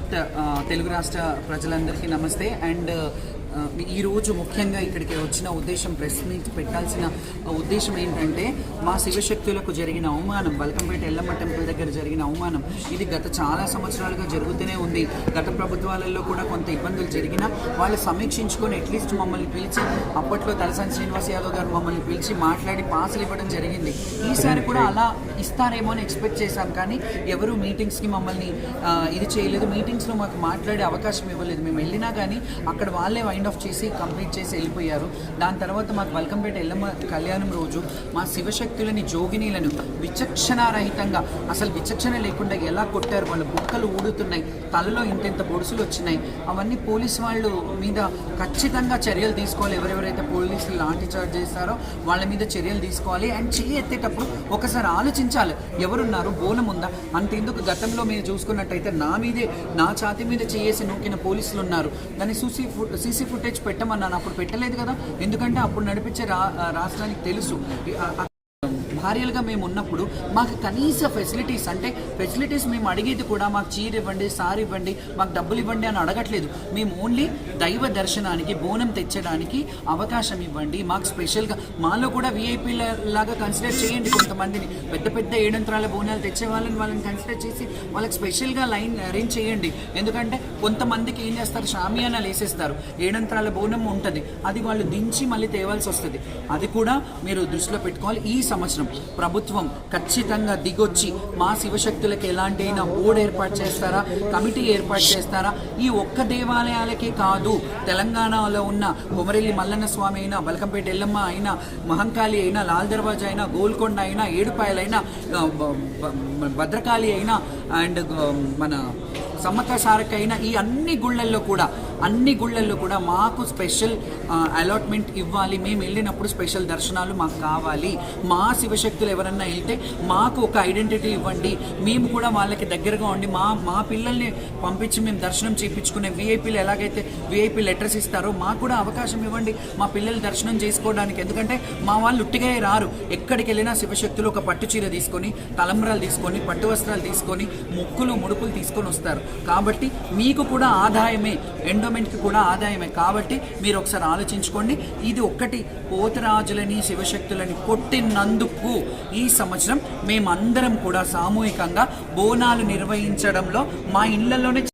యావత్ ఆ, తెలుగు రాష్ట్ర ప్రజలందరికీ నమస్తే అండ్ ఆ, ఈరోజు ముఖ్యంగా ఇక్కడికి వచ్చిన ఉద్దేశం ప్రెస్ మీట్ పెట్టాల్సిన ఉద్దేశం ఏంటంటే మా శివశక్తులకు జరిగిన అవమానం బల్కంపేట ఎల్లమ్మ టెంపుల్ దగ్గర జరిగిన అవమానం ఇది గత చాలా సంవత్సరాలుగా జరుగుతూనే ఉంది. గత ప్రభుత్వాలలో కూడా కొంత ఇబ్బందులు జరిగినా వాళ్ళు సమీక్షించుకొని అట్లీస్ట్ మమ్మల్ని పిలిచి అప్పట్లో తలసాని శ్రీనివాస్ యాదవ్ గారు మమ్మల్ని పిలిచి మాట్లాడి పాసులు ఇవ్వడం జరిగింది. ఈసారి కూడా అలా ఇస్తారేమో అని ఎక్స్పెక్ట్ చేశాం. కానీ ఎవరు మీటింగ్స్కి మమ్మల్ని ఇది చేయలేదు. మీటింగ్స్లో మాకు మాట్లాడే అవకాశం ఇవ్వలేదు. మేము వెళ్ళినా కానీ అక్కడ వాళ్ళే వైండ్ ఆఫ్ చేసి కంప్లీట్ చేసి వెళ్ళిపోయారు. దాని తర్వాత మాకు వెల్కంపేట ఎల్లమ్మ కళ్యాణం రోజు మా శివశక్తులని జోగినీలను విచక్షణారహితంగా అసలు విచక్షణ లేకుండా ఎలా కొట్టారు? వాళ్ళ బుక్కలు ఊడుతున్నాయి తలలో ఇంతెంత బొడుసులు వచ్చినాయి. అవన్నీ పోలీస్ వాళ్ళు మీద ఖచ్చితంగా చర్యలు తీసుకోవాలి. ఎవరెవరైతే పోలీసులు లాఠీ చార్జ్ చేస్తారో వాళ్ళ మీద చర్యలు తీసుకోవాలి. అండ్ చేయి ఎత్తేటప్పుడు ఒకసారి ఆలోచించాలి. ఎవరున్నారు? బోనం ఉందా? అంతెందుకు? గతంలో మీరు చూసుకున్నట్టయితే నా మీదే నా ఛాతి మీద చేసి నూకిన పోలీసులు ఉన్నారు. దాన్ని సూసీ సీసీ ఫుటేజ్ పెట్టమన్నాను. అప్పుడు పెట్టలేదు కదా. ఎందుకంటే అప్పుడు నడిపించే రా రాష్ట్రానికి తెలుసు. భార్యలుగా మేము ఉన్నప్పుడు మాకు కనీస ఫెసిలిటీస్ అంటే ఫెసిలిటీస్ మేము అడిగేది కూడా మాకు చీర ఇవ్వండి సార్ ఇవ్వండి మాకు డబ్బులు ఇవ్వండి అని అడగట్లేదు. మేము ఓన్లీ దైవ దర్శనానికి బోనం తెచ్చడానికి అవకాశం ఇవ్వండి. మాకు స్పెషల్గా మాలో కూడా విఐపీల లాగా కన్సిడర్ చేయండి కొంతమందిని. పెద్ద పెద్ద ఏడంతరాల బోనాలు తెచ్చే వాళ్ళని వాళ్ళని కన్సిడర్ చేసి వాళ్ళకి స్పెషల్గా లైన్ అరేంజ్ చేయండి. ఎందుకంటే కొంతమందికి ఏం చేస్తారు? షామియానాలు వేసేస్తారు. ఏడంతరాల బోనం ఉంటుంది. అది వాళ్ళు దించి మళ్ళీ తేవాల్సి వస్తుంది. అది కూడా మీరు దృష్టిలో పెట్టుకోవాలి ఈ సంవత్సరం. ప్రభుత్వం ఖచ్చితంగా దిగొచ్చి మా శివశక్తులకు ఎలాంటి అయినా బోర్డు ఏర్పాటు చేస్తారా? కమిటీ ఏర్పాటు చేస్తారా? ఈ ఒక్క దేవాలయాలకే కాదు తెలంగాణలో ఉన్న కొమరెల్లి మల్లన్న స్వామి అయినా బలకంపేట ఎల్లమ్మ అయినా మహంకాళి అయినా లాల్ దర్వాజా అయినా గోల్కొండ అయినా ఏడుపాయలైనా భద్రకాళి అయినా అండ్ మన సమ్మక్క సారక్క అయిన ఈ అన్ని గుళ్ళల్లో కూడా అన్ని గుళ్ళల్లో కూడా మాకు స్పెషల్ అలాట్మెంట్ ఇవ్వాలి. మేము వెళ్ళినప్పుడు స్పెషల్ దర్శనాలు మాకు కావాలి. మా శివశక్తులు ఎవరన్నా వెళ్తే మాకు ఒక ఐడెంటిటీ ఇవ్వండి. మేము కూడా వాళ్ళకి దగ్గరగా ఉండి మా మా పిల్లల్ని పంపించి మేము దర్శనం చేయించుకునే విఐపీలు ఎలాగైతే విఐపీ లెటర్స్ ఇస్తారో మాకు కూడా అవకాశం ఇవ్వండి. మా పిల్లలు దర్శనం చేసుకోవడానికి. ఎందుకంటే మా వాళ్ళు ఉట్టిగా రారు. ఎక్కడికి వెళ్ళినా శివశక్తులు ఒక పట్టు చీర తీసుకొని తలంబ్రాలు తీసుకొని పట్టు వస్త్రాలు తీసుకొని ముక్కులు ముడుపులు తీసుకొని వస్తారు. కాబట్టి మీకు కూడా ఆదాయమే ఎండోమెంట్కి కూడా ఆదాయమే. కాబట్టి మీరు ఒకసారి ఆలోచించుకోండి. ఇది ఒక్కటి పోతరాజులని శివశక్తులని కొట్టినందుకు ఈ సంవత్సరం మేమందరం కూడా సామూహికంగా బోనాలు నిర్వహించడంలో మా ఇళ్ళలోనే